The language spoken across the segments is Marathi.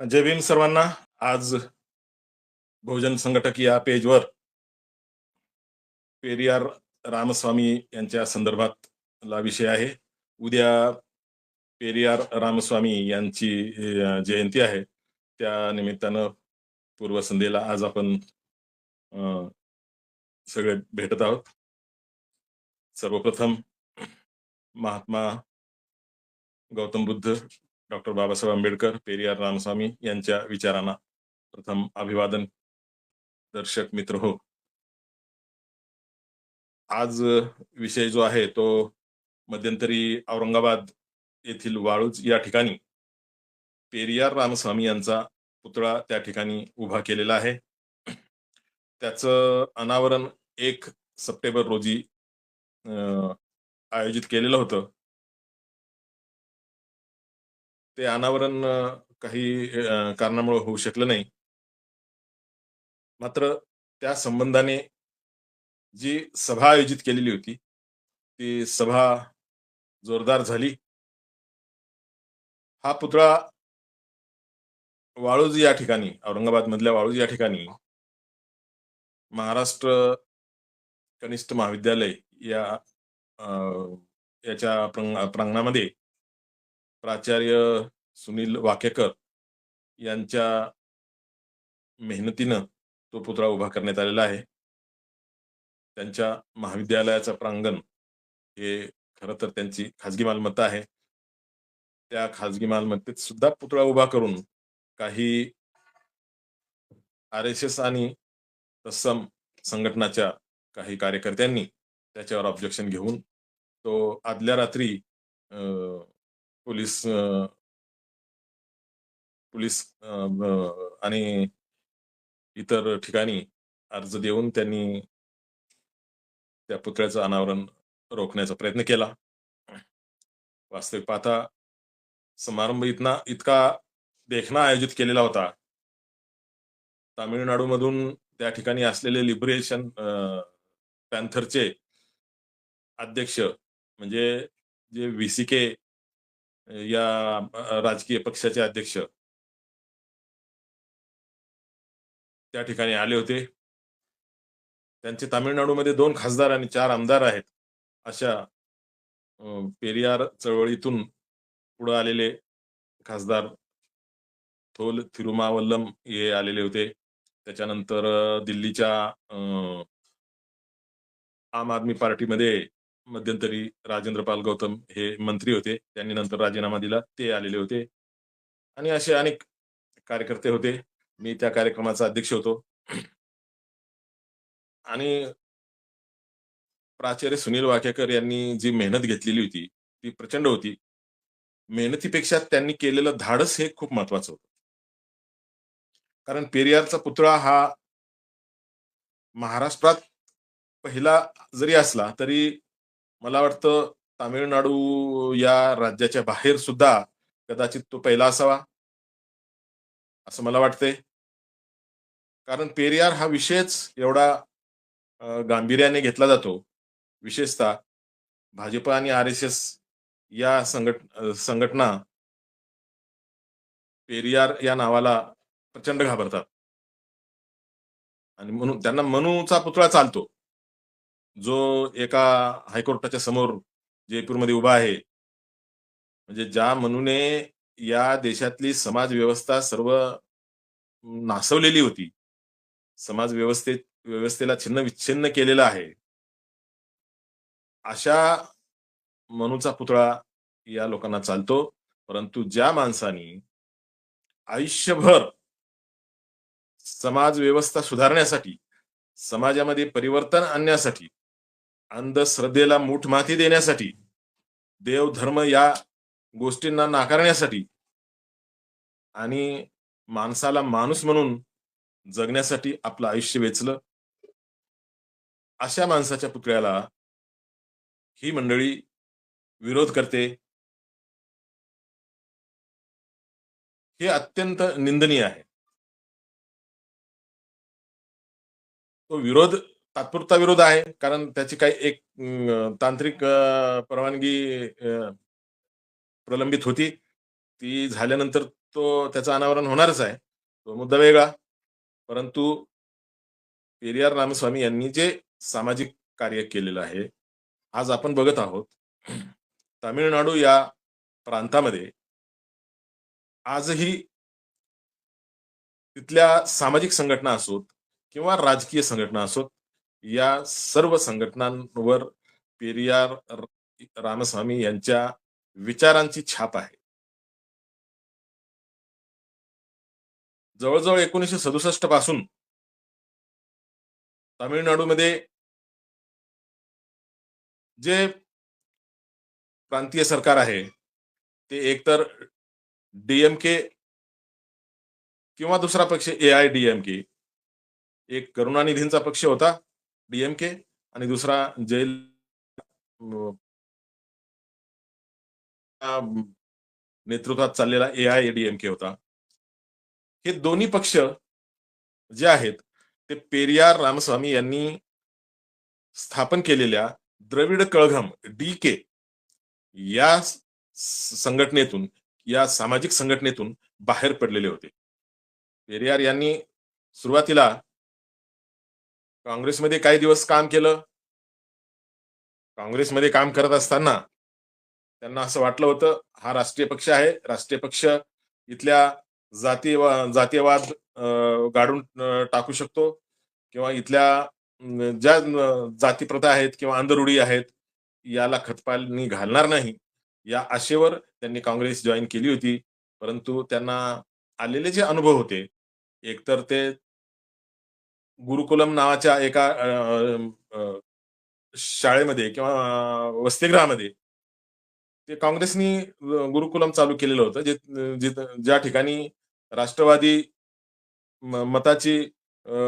जय भीम सर्वांना. आज बहुजन संघटक या पेजवर पेरियार रामस्वामी यांच्या संदर्भात ला विषय आहे. उद्या पेरियार रामस्वामी यांची जयंती आहे. त्या निमित्तानं पूर्वसंध्येला आज आपण सगळे भेटत आहोत. सर्वप्रथम महात्मा गौतम बुद्ध डॉक्टर बाबासाहेब आंबेडकर पेरियार रामस्वामी यांच्या विचारांना प्रथम अभिवादन. दर्शक मित्र हो. आज विषय जो आहे तो मध्यंतरी औरंगाबाद येथील वाळूज या ठिकाणी पेरियार रामस्वामी यांचा पुतळा त्या ठिकाणी उभा केलेला आहे. त्याचं अनावरण एक सप्टेंबर रोजी आयोजित केलेलं होतं. ते अनावरण काही कारणामुळे होऊ शकलं नाही. मात्र त्या संबंधाने जी सभा आयोजित केलेली होती ती सभा जोरदार झाली. हा पुतळा वाळूज या ठिकाणी औरंगाबाद मधल्या वाळूज या ठिकाणी महाराष्ट्र कनिष्ठ महाविद्यालय या याच्या प्रांगणामध्ये प्राचार्य सुनील वाकेकर यांच्या मेहनतीनं तो पुतळा उभा करण्यात आलेला आहे. त्यांच्या महाविद्यालयाचं प्रांगण हे खरं तर त्यांची खाजगी मालमत्ता आहे. त्या खाजगी मालमत्तेत सुद्धा पुतळा उभा करून काही आर एस एस आणि तत्सम संघटनाच्या काही कार्यकर्त्यांनी त्याच्यावर ऑब्जेक्शन घेऊन तो आदल्या रात्री अं, पोलीस अं, पोलीस अं, अं, आणि इतर ठिकाणी अर्ज देऊन त्यांनी त्या पुतळ्याचं अनावरण रोखण्याचा प्रयत्न केला. वास्तविक पाहता समारंभ इतना इतका देखणा आयोजित केलेला होता. तामिळनाडूमधून त्या ठिकाणी असलेले लिबरेशन पॅन्थरचे अध्यक्ष म्हणजे जे व्ही सी के या राजकीय पक्षाचे अध्यक्ष. त्या ठिकाणी आले होते. त्यांचे तामिळनाडूमध्ये दोन खासदार आणि चार आमदार आहेत. अशा पेरियार चळवळीतून पुढे आलेले खासदार थोल थिरुमावल्लम हे आलेले होते. त्याच्यानंतर दिल्लीच्या आम आदमी पार्टीमध्ये मध्यंतरी राजेंद्र पाल गौतम हे मंत्री होते. त्यांनी नंतर राजीनामा दिला. ते आलेले होते. आणि असे अनेक कार्यकर्ते होते. मी त्या कार्यक्रमाचा अध्यक्ष होतो. आणि प्राचार्य सुनील वाकेकर यांनी जी मेहनत घेतलेली होती ती प्रचंड होती. मेहनतीपेक्षा त्यांनी केलेलं धाडस हे खूप महत्वाचं होतं. कारण पेरियारचा पुतळा हा महाराष्ट्रात पहिला जरी असला तरी मला वाटतं तामिळनाडू या राज्याच्या बाहेर सुद्धा कदाचित तो पहिला असावा असं मला वाटतंय. कारण पेरियार हा विषयच एवढा गांभीर्याने घेतला जातो. विशेषतः भाजप आणि आर एस एस या संघट संघटना पेरियार या नावाला प्रचंड घाबरतात. आणि म्हणून त्यांना मनूचा पुतळा चालतो. जो एका हायकोर्टाच्या समोर जयपूरमध्ये उभा आहे. म्हणजे ज्या मनुने या देशातली समाज व्यवस्था सर्व नासवलेली होती. समाज व्यवस्थेत व्यवस्थेला छिन्न विच्छिन्न केलेला आहे. अशा मनूचा पुतळा या लोकांना चालतो. परंतु ज्या माणसानी आयुष्यभर समाज व्यवस्था सुधारण्यासाठी समाजामध्ये परिवर्तन आणण्यासाठी अंधश्रद्धेला मूठ माती देण्यासाठी देव धर्म या गोष्टींना नाकारण्यासाठी आणि माणसाला माणूस म्हणून जगण्यासाठी आपलं आयुष्य वेचलं अशा माणसाच्या पुतळ्याला ही मंडळी विरोध करते. हे अत्यंत निंदनीय आहे. तो विरोध तात्पुरता विरोध आहे कारण त्याची काही एक तांत्रिक परवानगी प्रलंबित होती. ती झाल्यानंतर तो त्याचं अनावरण होणारच आहे. तो मुद्दा वेगळा. परंतु पेरियार रामस्वामी यांनी जे सामाजिक कार्य केलेलं आहे आज आपण बघत आहोत. तामिळनाडू या प्रांतामध्ये आजही तिथल्या सामाजिक संघटना असोत किंवा राजकीय संघटना असोत या सर्व संघटनांवर पेरियार रामस्वामी यांच्या विचारांची छाप आहे. जवळजवळ एकोणीसशे सदुसष्टपासून तामिळनाडूमध्ये जे प्रांतीय सरकार आहे ते एकतर डीएमके किंवा दुसरा पक्ष ए आय डीएमके एक करुणानिधींचा पक्ष होता. डीएमके आणि दुसरा जैल. नेतृत्वात चाललेला ए आय डीएमके होता. हे दोन्ही पक्ष जे आहेत ते पेरियार रामस्वामी यांनी स्थापन केलेल्या द्रविड कळघम डी के या संघटनेतून या सामाजिक संघटनेतून बाहेर पडलेले होते. पेरियार यांनी सुरुवातीला काँग्रेसमध्ये काही दिवस काम केलं. काँग्रेसमध्ये काम करत असताना त्यांना असं वाटलं होतं हा राष्ट्रीय पक्ष आहे. राष्ट्रीय पक्ष इथल्या जाती जातीयवाद गाडून टाकू शकतो किंवा इथल्या ज्या जातीप्रथा आहेत किंवा अंधरुढी आहेत याला खतपालनी घालणार नाही. या आशेवर त्यांनी काँग्रेस जॉईन केली होती. परंतु त्यांना आलेले जे अनुभव होते एकतर ते गुरुकुलम नावाच्या एका शाळेमध्ये किंवा वसतिगृहामध्ये ते काँग्रेसनी गुरुकुलम चालू केलेलं होतं. जे ज्या ठिकाणी राष्ट्रवादी म- मताची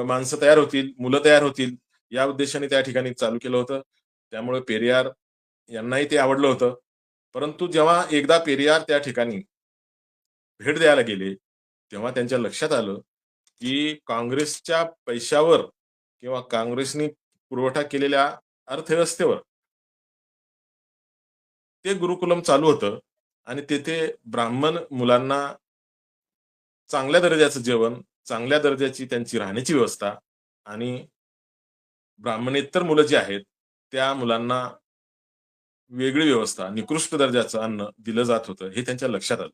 माणसं तयार होतील मुलं तयार होतील या उद्देशाने त्या ठिकाणी चालू केलं होतं. त्यामुळे पेरियार यांनाही ते आवडलं होतं. परंतु जेव्हा एकदा पेरियार त्या ठिकाणी भेट द्यायला गेले तेव्हा त्यांच्या लक्षात आलं की काँग्रेसच्या पैशावर किंवा काँग्रेसनी पुरवठा केलेल्या अर्थव्यवस्थेवर ते गुरुकुलम चालू होतं आणि तेथे ब्राह्मण मुलांना चांगल्या दर्जाचं जेवण चांगल्या दर्जाची त्यांची राहण्याची व्यवस्था आणि ब्राह्मणेतर मुलं जी आहेत त्या मुलांना वेगळी व्यवस्था निकृष्ट दर्जाचं अन्न दिलं जात होतं हे त्यांच्या लक्षात आलं.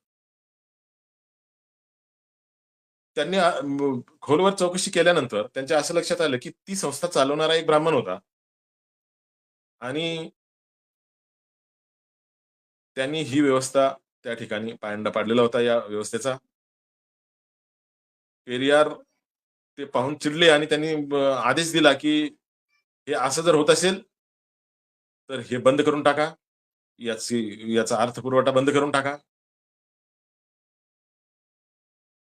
त्यांनी खोलवर चौकशी केल्यानंतर त्यांच्या असं लक्षात आलं की ती संस्था चालवणारा एक ब्राह्मण होता. आणि त्यांनी ही व्यवस्था त्या ठिकाणी पायंडा पाडलेला होता या व्यवस्थेचा. पेरियार ते पाहून चिडले आणि त्यांनी आदेश दिला की हे असं जर होत असेल तर हे बंद करून टाका. याची याचा अर्थपुरवठा बंद करून टाका.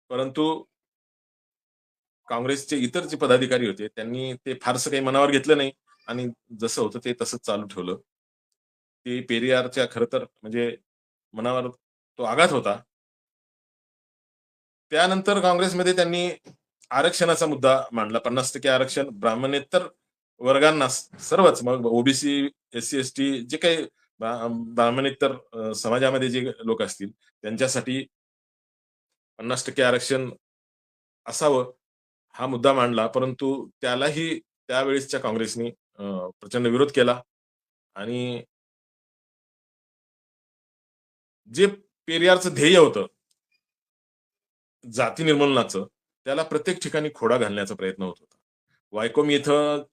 परंतु काँग्रेसचे इतर जे पदाधिकारी होते त्यांनी ते फारसं काही मनावर घेतलं नाही आणि जसं होतं ते तसंच चालू ठेवलं. ते पेरियारच्या खरं तर म्हणजे मनावर तो आघात होता. त्यानंतर काँग्रेसमध्ये त्यांनी आरक्षणाचा मुद्दा मांडला पन्नास टक्के आरक्षण ब्राह्मणेतर वर्गांना सर्वच मग OBC S C S T जे काही ब्राह्मणेतर समाजामध्ये जे लोक असतील त्यांच्यासाठी पन्नास टक्के आरक्षण असावं. हा मुद्दा मांडला परंतु त्यालाही त्यावेळेसच्या काँग्रेसनी प्रचंड विरोध केला आणि जे पेरियारचं ध्येय होतं जाती निर्मूलनाचं त्याला प्रत्येक ठिकाणी खोडा घालण्याचा प्रयत्न होत होता. वायकोम इथं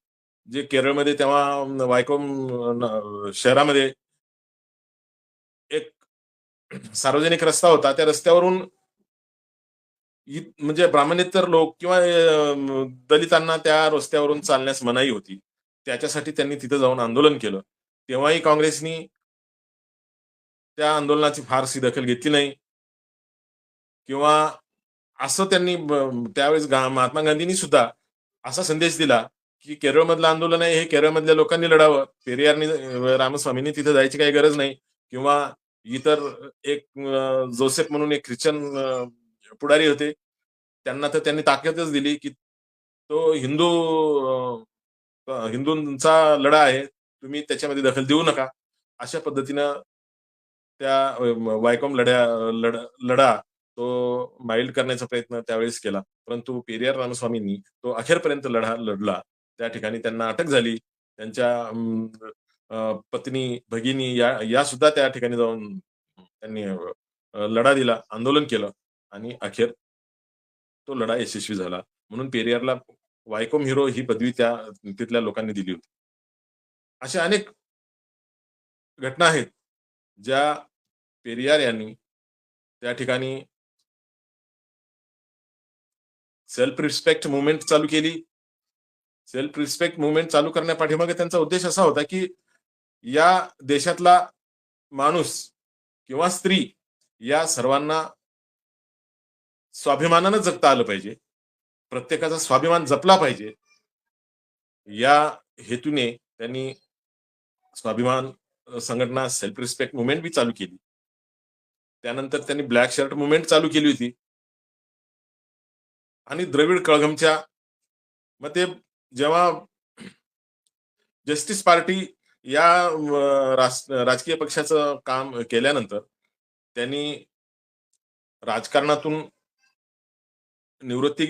जे केरळमध्ये तेव्हा वायकोम शहरामध्ये एक सार्वजनिक रस्ता होता त्या रस्त्यावरून म्हणजे ब्राह्मणेतर लोक किंवा दलितांना त्या रस्त्यावरून चालण्यास मनाई होती. त्याच्यासाठी त्यांनी तिथं जाऊन आंदोलन केलं. तेव्हाही काँग्रेसनी त्या आंदोलनाची फारशी दखल घेतली नाही. किंवा असं त्यांनी त्यावेळेस महात्मा गांधींनी सुद्धा असा संदेश दिला की केरळमधलं आंदोलन आहे हे केरळमधल्या लोकांनी लढावं. पेरियारनी रामस्वामींनी तिथे जायची काही गरज नाही. किंवा इतर एक जोसेफ म्हणून एक ख्रिश्चन पुढारी होते त्यांना तर त्यांनी ताकदच दिली की तो हिंदू हिंदूंचा लढा आहे तुम्ही त्याच्यामध्ये दखल देऊ नका अशा पद्धतीनं त्या वायकॉम लढ्या लढ- लढा तो माइल्ड करण्याचा प्रयत्न त्यावेळेस केला. परंतु पेरियार रामस्वामींनी तो अखेरपर्यंत लढा लढला. त्या ठिकाणी त्यांना अटक झाली. त्यांच्या पत्नी, भगिनी या या सुद्धा त्या ठिकाणी जाऊन त्यांनी लढा दिला, आंदोलन केलं आणि अखेर तो लढा यशस्वी झाला. म्हणून पेरियारला वायकोम हिरो ही पदवी त्या तिथल्या लोकांनी दिली होती. अशा अनेक घटना आहेत, ज्या पेरियार यांनी त्या ठिकाणी सेल्फ रिस्पेक्ट मुवमेंट चालू केली. सेल्फ रिस्पेक्ट मुवमेंट चालू करण्यापाठीमागे त्यांचा उद्देश असा होता, की या देशातला माणूस किंवा स्त्री या सर्वांना स्वाभिमानानं जगता आलं पाहिजे. प्रत्येकाचा स्वाभिमान जपला पाहिजे. या हेतूने त्यांनी स्वाभिमान संघटना सेल्फ रिस्पेक्ट मुवमेंट बी चालू केली. त्यानंतर त्यांनी ब्लॅक शर्ट मुवमेंट चालू केली होती. आणि द्रविड कळघमच्या मग ते जेव्हा जस्टिस पार्टी या राजकीय पक्षाचं काम केल्यानंतर त्यांनी राजकारणातून निवृत्ती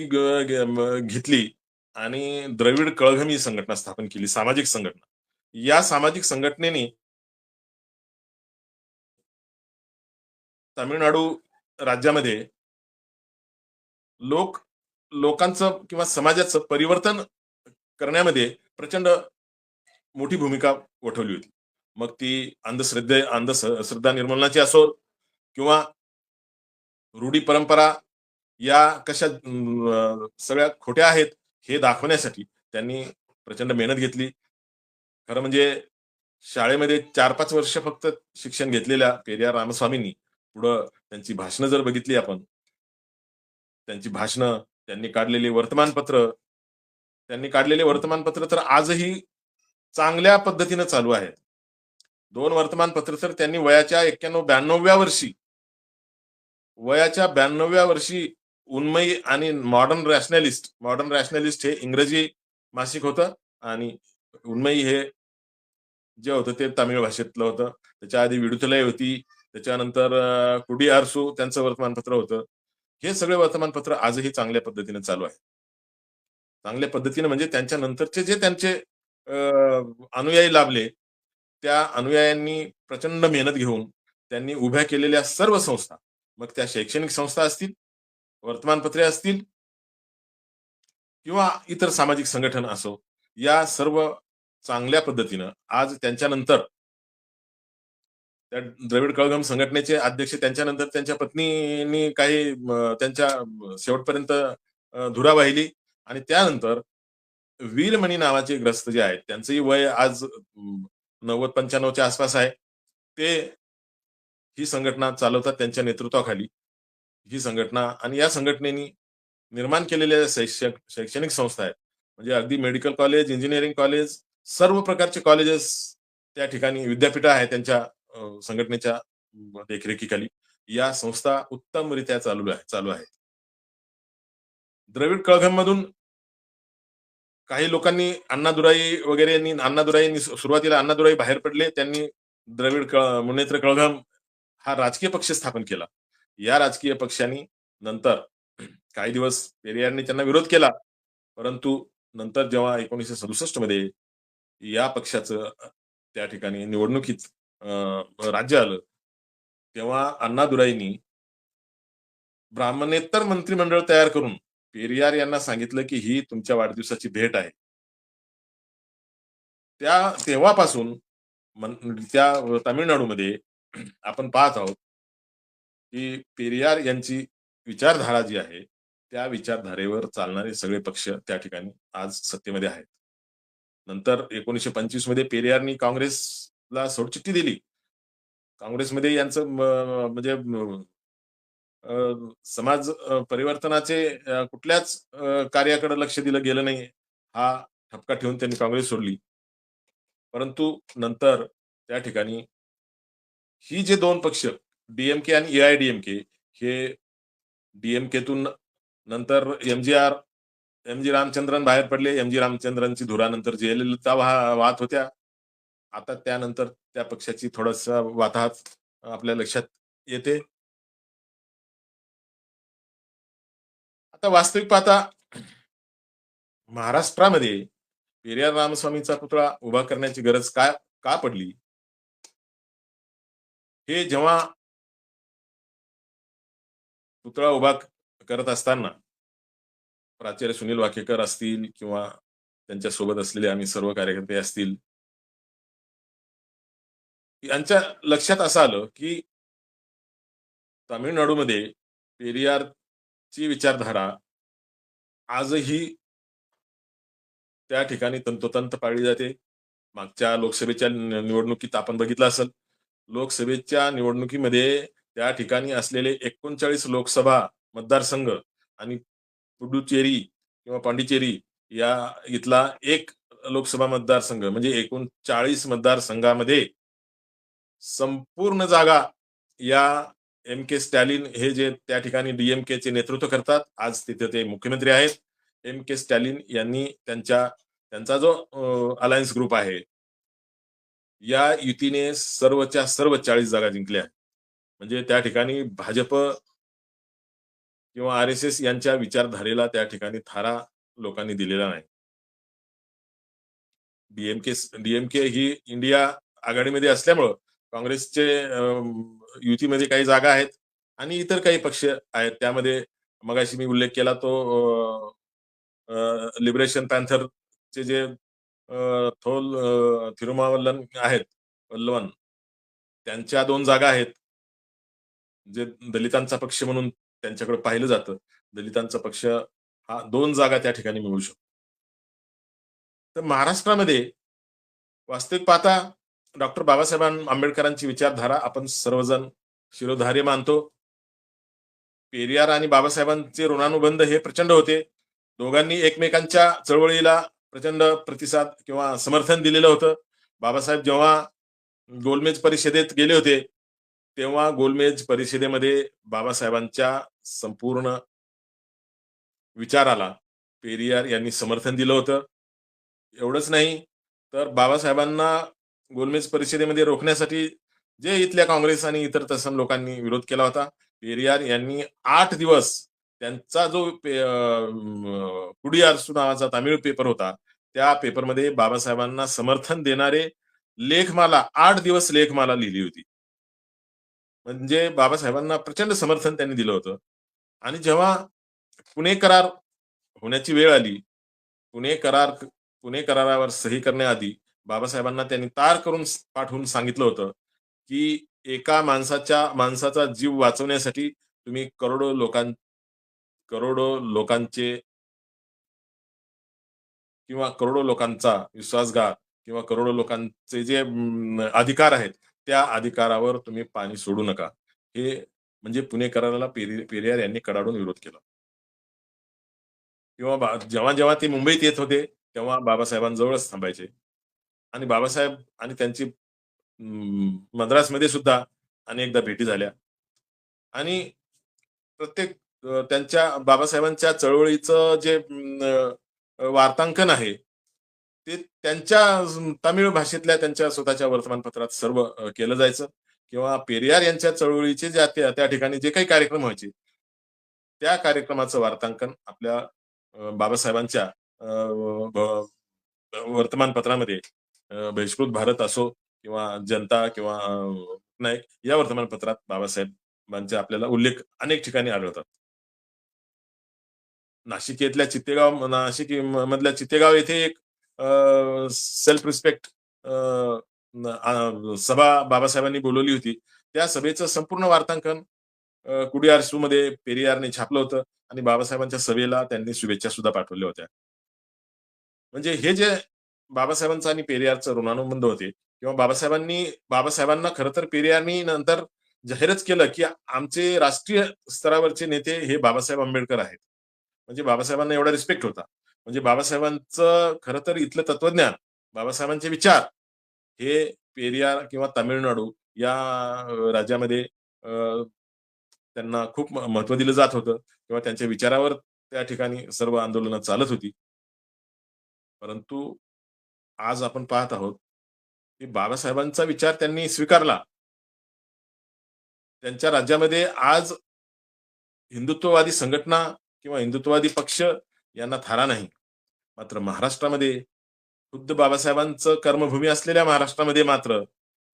घेतली आणि द्रविड कळघमी संघटना स्थापन केली, सामाजिक संघटना. या सामाजिक संघटनेने तामिळनाडू राज्यामध्ये लोक लोकांचं किंवा समाजाचं परिवर्तन करण्यामध्ये प्रचंड मोठी भूमिका वठवली होती. मग ती अंधश्रद्धे अंधश्रद्धा निर्मूलनाची असो किंवा रूढी परंपरा या कशा सगळ्या खोट्या आहेत हे दाखवण्यासाठी त्यांनी प्रचंड मेहनत घेतली. खरं म्हणजे शाळेमध्ये 4-5 वर्ष फक्त शिक्षण घेतलेल्या पेरियार रामस्वामींनी पुढं त्यांची भाषणं जर बघितली आपण त्यांची भाषणं, त्यांनी काढलेली वर्तमानपत्र, त्यांनी काढलेले वर्तमानपत्र तर आजही चांगल्या पद्धतीनं चालू आहेत. दोन वर्तमानपत्र तर त्यांनी वयाच्या 91-92व्या वर्षी वयाच्या 92व्या वर्षी उन्मयी आणि मॉडर्न रॅशनॅलिस्ट, मॉडर्न रॅशनॅलिस्ट हे इंग्रजी मासिक होतं आणि उन्मयी हे जे होतं ते तामिळ भाषेतलं होतं. त्याच्या आधी विडुथलय होती. त्याच्यानंतर कुडी आरसू त्यांचं वर्तमानपत्र होतं. हे सगळे वर्तमानपत्र आजही चांगल्या पद्धतीने चालू आहे. चांगल्या पद्धतीने म्हणजे त्यांच्या नंतरचे जे त्यांचे अनुयायी लाभले, त्या अनुयायांनी प्रचंड मेहनत घेऊन त्यांनी उभ्या केलेल्या सर्व संस्था, मग त्या शैक्षणिक संस्था असतील, वर्तमानपत्रे असतील किंवा इतर सामाजिक संघटन असो, या सर्व चांगल्या पद्धतीनं आज त्यांच्यानंतर त्या द्रविड कळगम संघटनेचे अध्यक्ष त्यांच्यानंतर त्यांच्या पत्नीनी काही त्यांच्या शेवटपर्यंत धुरा वाहिली आणि त्यानंतर वीरमणी नावाचे ग्रस्त जे आहेत, त्यांचंही वय आज नव्वद पंच्याण्णवच्या आसपास आहे. ते ही संघटना चालवतात त्यांच्या नेतृत्वाखाली. ही संघटना आणि या संघटनेनी निर्माण केलेल्या शैक्षणिक शैक्षणिक संस्था आहेत. म्हणजे अगदी मेडिकल कॉलेज, इंजिनिअरिंग कॉलेज, सर्व प्रकारचे कॉलेजेस त्या ठिकाणी विद्यापीठ आहेत त्यांच्या संघटनेच्या देखरेखीखाली. या संस्था उत्तमरित्या चालू आहे चालू आहेत. द्रविड कळघममधून काही लोकांनी अण्णादुराई वगैरे यांनी अण्णादुराईंनी सुरुवातीला अण्णादुराई बाहेर पडले. त्यांनी द्रविड मुनेत्र कळघम हा राजकीय पक्ष स्थापन केला. या राजकीय पक्षाने नंतर काही दिवस पेरियारनी त्यांना विरोध केला. परंतु नंतर जेव्हा 1967 मध्ये या पक्षाचं त्या ठिकाणी निवडणुकीत राज्य आलं, तेव्हा अण्णादुराईंनी ब्राह्मणेतर मंत्रिमंडळ तयार करून पेरियार यांना सांगितलं, की ही तुमच्या वाढदिवसाची भेट आहे. त्या तेव्हापासून त्या तामिळनाडूमध्ये आपण पाहत आहोत, की पेरियार यांची विचारधारा जी आहे, त्या विचारधारेवर चालणारे सगळे पक्ष त्या ठिकाणी आज सत्तेमध्ये आहेत. नंतर 1925 मध्ये पेरियारनी काँग्रेसला सोडचिठ्ठी दिली. काँग्रेसमध्ये यांचं म्हणजे समाज परिवर्तनाचे कुठल्याच कार्याकडे लक्ष दिलं गेलं नाही. हा ठपका ठेवून त्यांनी काँग्रेस सोडली. परंतु नंतर त्या ठिकाणी ही जे दोन पक्ष डीएमके आणि ए आय डीएमके हे डीएमकेतून नंतर एम-जी-आर, एम-जी रामचंद्रन बाहेर पडले. एम-जी रामचंद्रनची धुरानंतर जे जयललिता एलचा वाहत होत्या. आता त्यानंतर त्या पक्षाची थोडासा वाताहत आपल्या लक्षात येते. आता वास्तविक पाहता महाराष्ट्रामध्ये पेरियार रामस्वामीचा पुतळा उभा करण्याची गरज काय का पडली हे जेव्हा पुतळा उभा करत असताना प्राचार्य सुनील वाकेकर असतील किंवा त्यांच्यासोबत असलेले आम्ही सर्व कार्यकर्ते असतील यांच्या लक्षात असं आलं की तामिळनाडूमध्ये पेरियारची विचारधारा आजही त्या ठिकाणी तंतोतंत पाळली जाते. मागच्या लोकसभेच्या निवडणुकीत आपण बघितलं असेल लोकसभेच्या निवडणुकीमध्ये त्या ठिकाणी असलेले एकोणचाळीस लोकसभा मतदारसंघ आणि पुडुचेरी किंवा पांडिचेरी या इथला एक लोकसभा मतदारसंघ म्हणजे एकूण चाळीस मतदारसंघामध्ये संपूर्ण जागा या एम के स्टॅलिन हे जे त्या ठिकाणी डीएमके चे नेतृत्व करतात आज तिथे ते मुख्यमंत्री आहेत. एम के स्टॅलिन यांनी त्यांच्या त्यांचा जो अलायन्स ग्रुप आहे या युतीने सर्वच्या सर्व चाळीस जागा जिंकल्या. म्हणजे त्या ठिकाणी भाजप किंवा आर एस एस यांच्या विचारधारेला त्या ठिकाणी थारा लोकांनी दिलेला नाही. डीएमके डीएमके ही इंडिया आघाडीमध्ये असल्यामुळं काँग्रेसचे युतीमध्ये काही जागा आहेत आणि इतर काही पक्ष आहेत. त्यामध्ये मगाशी मी उल्लेख केला तो लिबरेशन पॅन्थरचे जे थोल थिरुमावल्लन आहेत वल्लवन त्यांच्या दोन जागा आहेत. जे दलितांचा पक्ष म्हणून त्यांच्याकडे पाहिलं जातं दलितांचा पक्ष हा दोन जागा त्या ठिकाणी मिळू शकतो. तर महाराष्ट्रामध्ये वास्तविक पाहता डॉक्टर बाबासाहेब आंबेडकरांची विचारधारा आपण सर्वजण शिरोधार्य मानतो. पेरियार आणि बाबासाहेबांचे ऋणानुबंध हे प्रचंड होते. दोघांनी एकमेकांच्या चळवळीला प्रचंड प्रतिसाद किंवा समर्थन दिलेलं होतं. बाबासाहेब जेव्हा गोलमेज परिषदेत गेले होते तेव्हा गोलमेज परिषदेमध्ये बाबासाहेबांच्या संपूर्ण विचाराला पेरियार यांनी समर्थन दिलं होतं. एवढंच नाही तर बाबासाहेबांना गोलमेज परिषदेमध्ये रोखण्यासाठी जे इथल्या काँग्रेस आणि इतर तसम लोकांनी विरोध केला होता पेरियार यांनी आठ दिवस त्यांचा जो कुडियारसू नावाचा तामिळ पेपर होता त्या पेपरमध्ये बाबासाहेबांना समर्थन देणारे लेखमाला आठ दिवस लेखमाला लिहिली होती. म्हणजे बाबासाहेबांना प्रचंड समर्थन त्यांनी दिलं होतं. आणि जेव्हा पुणे करार होण्याची वेळ आली पुणे करार पुणे करारावर सही करण्याआधी बाबासाहेबांना त्यांनी तार करून पाठवून सांगितलं होतं की एका माणसाच्या माणसाचा जीव वाचवण्यासाठी तुम्ही करोडो लोकां करोडो लोकांचे किंवा करोडो लोकांचा विश्वासघात किंवा करोडो लोकांचे जे अधिकार आहेत त्या अधिकारावर तुम्ही पाणी सोडू नका. हे म्हणजे पुणे कराराला पेरियार यांनी कडाडून विरोध केला. किंवा जेव्हा जेव्हा ते मुंबईत येत होते तेव्हा बाबासाहेबांजवळच थांबायचे. आणि बाबासाहेब आणि त्यांची मद्रासमध्ये सुद्धा अनेकदा भेटी झाल्या. आणि प्रत्येक त्यांच्या बाबासाहेबांच्या चळवळीचं जे वार्तांकन आहे ते त्यांच्या तमिळ भाषेतल्या त्यांच्या स्वतःच्या वर्तमानपत्रात सर्व केलं जायचं. किंवा पेरियार यांच्या चळवळीचे ज्या त्या ठिकाणी जे काही कार्यक्रम व्हायचे त्या कार्यक्रमाचं वार्तांकन आपल्या बाबासाहेबांच्या वर्तमानपत्रामध्ये बहिष्कृत भारत असो किंवा जनता किंवा नाईक या वर्तमानपत्रात बाबासाहेबांचे आपल्याला उल्लेख अनेक ठिकाणी आढळतात. नाशिक येथल्या चित्तेगाव नाशिक मधल्या चित्तेगाव येथे एक सेल्फ रिस्पेक्ट सभा बाबासाहेबांनी बोलवली होती. त्या सभेचं संपूर्ण वार्तांकन कुडियारमध्ये पेरियारने छापलं होतं आणि बाबासाहेबांच्या सभेला त्यांनी शुभेच्छा सुद्धा पाठवल्या होत्या. म्हणजे हे जे बाबासाहेबांचं आणि पेरियारचं ऋणानुबंध होते किंवा बाबासाहेबांनी बाबासाहेबांना खरं तर पेरियारनी नंतर जाहीरच केलं की आमचे राष्ट्रीय स्तरावरचे नेते हे बाबासाहेब आंबेडकर आहेत. म्हणजे बाबासाहेबांना एवढा रिस्पेक्ट होता. म्हणजे बाबासाहेबांचं खरं तर इथलं तत्वज्ञान बाबासाहेबांचे विचार हे पेरियार किंवा तामिळनाडू या राज्यामध्ये त्यांना खूप महत्त्व दिलं जात होतं किंवा त्यांच्या विचारावर त्या ठिकाणी सर्व आंदोलनं चालत होती. परंतु आज आपण पाहत आहोत की बाबासाहेबांचा विचार त्यांनी स्वीकारला. त्यांच्या राज्यामध्ये आज हिंदुत्ववादी संघटना किंवा हिंदुत्ववादी पक्ष यांना थारा नाही. मात्र महाराष्ट्रामध्ये खुद्द बाबासाहेबांचं कर्मभूमी असलेल्या महाराष्ट्रामध्ये मात्र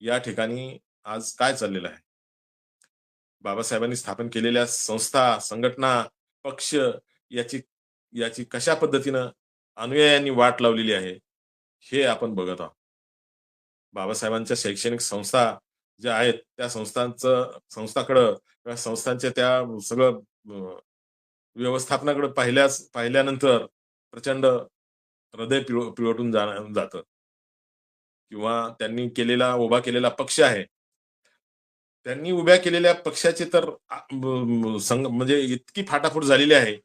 या ठिकाणी आज काय चाललेलं आहे? बाबासाहेबांनी स्थापन केलेल्या संस्था संघटना पक्ष याची याची कशा पद्धतीनं अनुयायांनी वाट लावलेली आहे हे आपण बघत आहोत. बाबासाहेबांच्या शैक्षणिक संस्था ज्या आहेत त्या संस्थांचं संस्थाकडं किंवा संस्थांच्या त्या सगळं व्यवस्थापनाकडे पाहिल्यास पाहिल्यानंतर प्रचंड हृदय पिळ पिळवटून जा जातं. किंवा त्यांनी केलेला उभा केलेला पक्ष आहे. त्यांनी उभ्या केलेल्या पक्षाची तर संघ म्हणजे इतकी फाटाफूट झालेली आहे.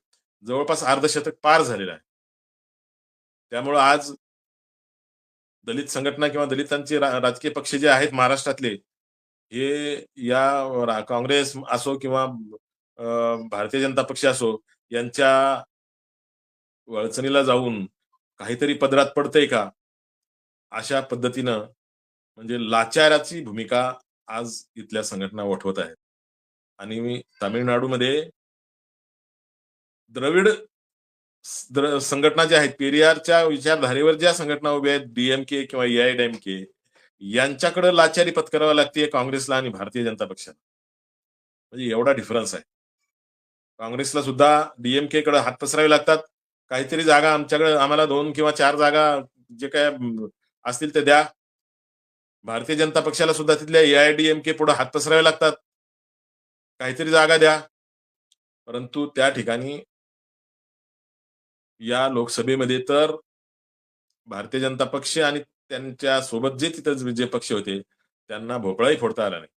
जवळपास अर्धशतक पार झालेलं आहे. त्यामुळं आज दलित संघटना किंवा दलितांचे रा- राजकीय पक्ष जे आहेत महाराष्ट्रातले हे या काँग्रेस असो किंवा भारतीय जनता पक्ष असो यांच्या वळचणीला जाऊन काहीतरी पदरात पडतंय का? अशा पद्धतीनं म्हणजे लाचाराची भूमिका आज इथल्या संघटना वठवत आहेत. आणि तामिळनाडूमध्ये द्रविड द्र- संघटना ज्या आहेत पेरियारच्या विचारधारेवर ज्या संघटना उभ्या आहेत डीएमके किंवा एआयडीएमके यांच्याकडे लाचारी पत्करावी लागते काँग्रेसला आणि भारतीय जनता पक्षाला. म्हणजे एवढा डिफरन्स आहे. काँग्रेसला सुद्धा डीएमके कडे हात पसरावे लागतात. काहीतरी जागा आमच्याकडे आम्हाला दोन किंवा चार जागा जे काय असतील ते द्या. भारतीय जनता पक्षाला सुद्धा तिथल्या एआयडीएमके पुढे हात पसरावे लागतात. काहीतरी जागा द्या. परंतु त्या ठिकाणी या लोकसभेमध्ये तर भारतीय जनता पक्ष आणि त्यांच्यासोबत जे तिथं जे पक्ष होते त्यांना भोपळाही फोडता आला नाही.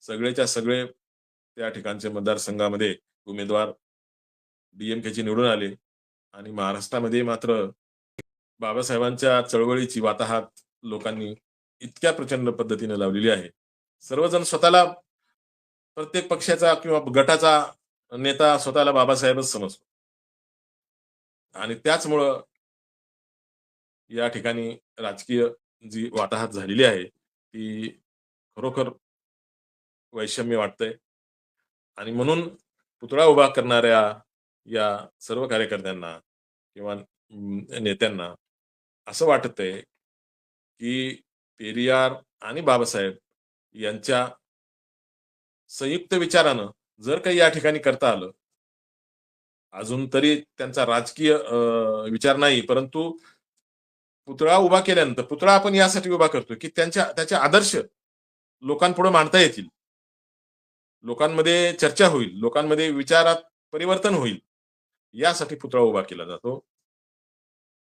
सगळेच्या सगळे त्या ठिकाणच्या मतदारसंघामध्ये उमेदवार डीएमकेचे निवडून आले. आणि महाराष्ट्रामध्ये मात्र बाबासाहेबांच्या चळवळीची वाताहात लोकांनी इतक्या प्रचंड पद्धतीने लावलेली आहे. सर्वजण स्वतःला प्रत्येक पक्षाचा किंवा गटाचा नेता स्वतःला बाबासाहेबच समजतो. आणि त्याचमुळं या ठिकाणी राजकीय जी वाताहात झालेली आहे ती खरोखर वैषम्य वाटतंय. आणि म्हणून पुतळा उभा करणाऱ्या या सर्व कार्यकर्त्यांना किंवा नेत्यांना असं वाटतंय की पेरियार आणि बाबासाहेब यांच्या संयुक्त विचारानं जर काही या ठिकाणी करता आलं अजून तरी त्यांचा राजकीय अं, विचार नाही परंतु पुतळा उभा केल्यानंतर पुतळा आपण यासाठी उभा करतो की त्यांच्या त्याचे आदर्श लोकांपुढे मांडता येतील. लोकांमध्ये चर्चा होईल लोकांमध्ये विचारात परिवर्तन होईल यासाठी पुतळा उभा केला जातो.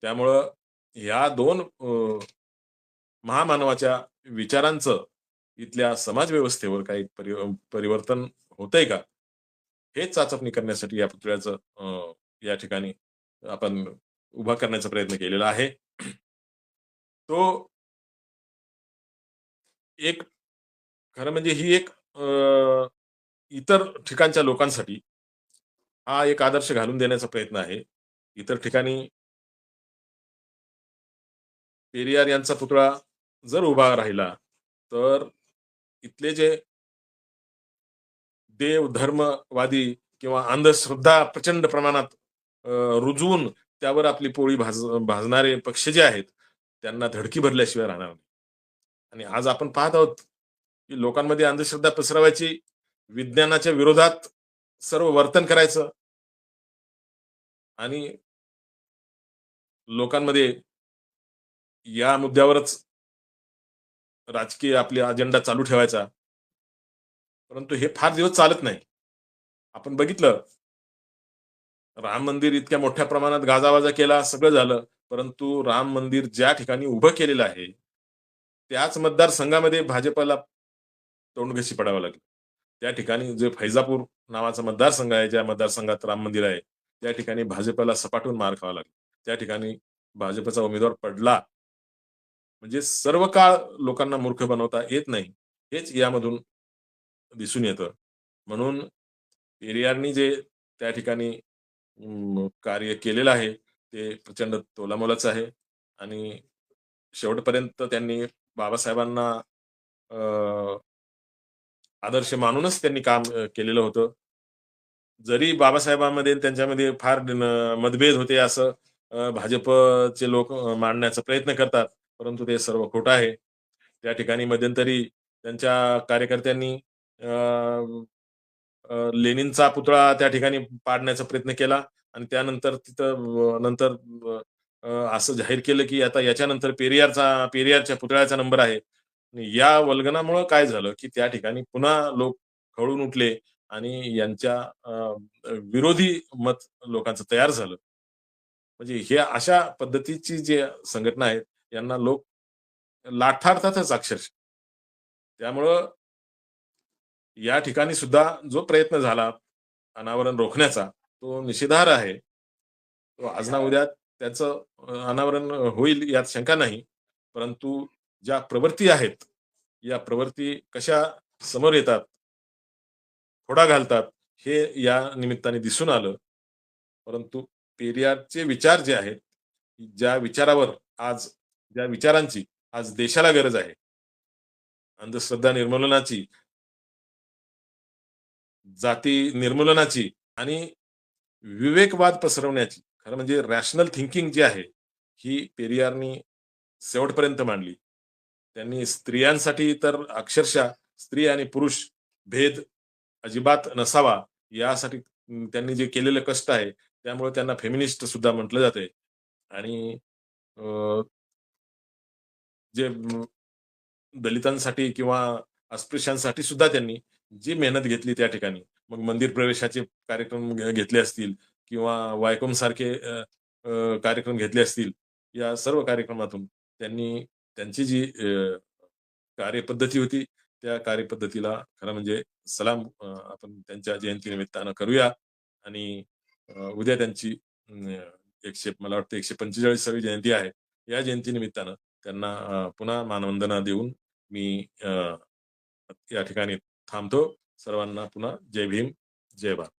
त्यामुळं ह्या दोन अं, महामानवाच्या विचारांचं इथल्या समाज व्यवस्थेवर काही परि- परिवर्तन होतंय का? हेच चाचपणी करण्यासाठी या पुतळ्याचं अं, या ठिकाणी आपण उभा करण्याचा प्रयत्न केलेला आहे. तो एक खरं म्हणजे ही एक अं, इतर ठिकाणच्या लोकांसाठी हा एक आदर्श घालून देण्याचा प्रयत्न आहे. इतर ठिकाणी पेरियार यांचा पुतळा जर उभा राहिला तर इथले जे देव धर्मवादी किंवा अंधश्रद्धा प्रचंड प्रमाणात रुजवून त्यावर आपली पोळी भाज भाजणारे पक्ष जे आहेत त्यांना धडकी भरल्याशिवाय राहणार नाही. आणि आज आपण पाहत आहोत की लोकांमध्ये अंधश्रद्धा पसरवायची विज्ञानाच्या विरोधात सर्व वर्तन करायचं. आणि लोकांमध्ये या मुद्द्यावरच राजकीय आपला अजेंडा चालू ठेवायचा. परंतु हे फार दिवस चालत नाही. आपण बघितलं राम मंदिर इतक्या मोठ्या प्रमाणात गाजावाजा केला सगळं झालं. परंतु राम मंदिर ज्या ठिकाणी उभं केलेलं आहे त्याच मतदारसंघामध्ये भाजपला तोंडघशी पडावं लागलं. त्या ठिकाणी जे फैजापूर नावाचा मतदारसंघ आहे ज्या मतदारसंघात राम मंदिर आहे त्या ठिकाणी भाजपला सपाटून मार खावा लागला. त्या ठिकाणी भाजपचा उमेदवार पडला. म्हणजे सर्व काळ लोकांना मूर्ख बनवता येत नाही हेच यामधून दिसून येतं. म्हणून पेरियारनी जे त्या ठिकाणी अं, कार्य केलेलं आहे ते प्रचंड तोलामोलाचं आहे. आणि शेवटपर्यंत त्यांनी बाबासाहेबांना अं, आदर्श मानूनच त्यांनी काम केलेलं होतं. जरी बाबासाहेबांमध्ये त्यांच्यामध्ये फार मतभेद होते असं भाजपचे लोक मांडण्याचा प्रयत्न करतात परंतु ते सर्व खोटं आहे. त्या ठिकाणी मध्यंतरी त्यांच्या कार्यकर्त्यांनी लेनिनचा पुतळा त्या ठिकाणी पाडण्याचा प्रयत्न केला आणि त्यानंतर तिथं नंतर असं जाहीर केलं की आता याच्यानंतर पेरियारचा पेरियारच्या पुतळ्याचा नंबर आहे. या वल्गनामुळं काय झालं की त्या ठिकाणी पुन्हा लोक खवळून उठले आणि यांच्या विरोधी मत लोकांचं तयार झालं. म्हणजे हे अशा पद्धतीची जे संघटना आहेत यांना लोक लाथार्थातच अक्षरशः. त्यामुळं या ठिकाणी सुद्धा जो प्रयत्न झाला अनावरण रोखण्याचा तो निषेधार्ह आहे. तो आज ना उद्या त्याचं अनावरण होईल यात शंका नाही. परंतु ज्या प्रवृत्ती आहेत या प्रवृत्ती कशा समोर येतात थोडा घालतात हे या निमित्ताने दिसून आलं. परंतु पेरियारचे विचार जे आहेत ज्या विचारावर आज ज्या विचारांची आज देशाला गरज आहे अंधश्रद्धा निर्मूलनाची जाती निर्मूलनाची आणि विवेकवाद पसरवण्याची खरं म्हणजे रॅशनल थिंकिंग जी आहे ही पेरियारनी शेवटपर्यंत मांडली. त्यांनी स्त्रियांसाठी तर अक्षरशः स्त्री आणि पुरुष भेद अजिबात नसावा यासाठी त्यांनी जे केलेलं कष्ट आहे त्यामुळे त्यांना फेमिनिस्ट सुद्धा म्हटलं जाते. आणि जे दलितांसाठी किंवा अस्पृश्यांसाठी सुद्धा त्यांनी जी मेहनत घेतली त्या ठिकाणी मग मंदिर प्रवेशाचे कार्यक्रम घेतले असतील किंवा वायकोम सारखे कार्यक्रम घेतले असतील या सर्व कार्यक्रमातून त्यांनी त्यांची जी कार्यपद्धती होती त्या कार्यपद्धतीला खरं म्हणजे सलाम आपण त्यांच्या जयंतीनिमित्तानं करूया. आणि उद्या त्यांची एकशे मला वाटतं एकशे पंचेचाळीसावी जयंती आहे. या जयंतीनिमित्तानं त्यांना पुन्हा मानवंदना देऊन मी या ठिकाणी थांबतो. सर्वांना पुन्हा जय भीम जय भारत.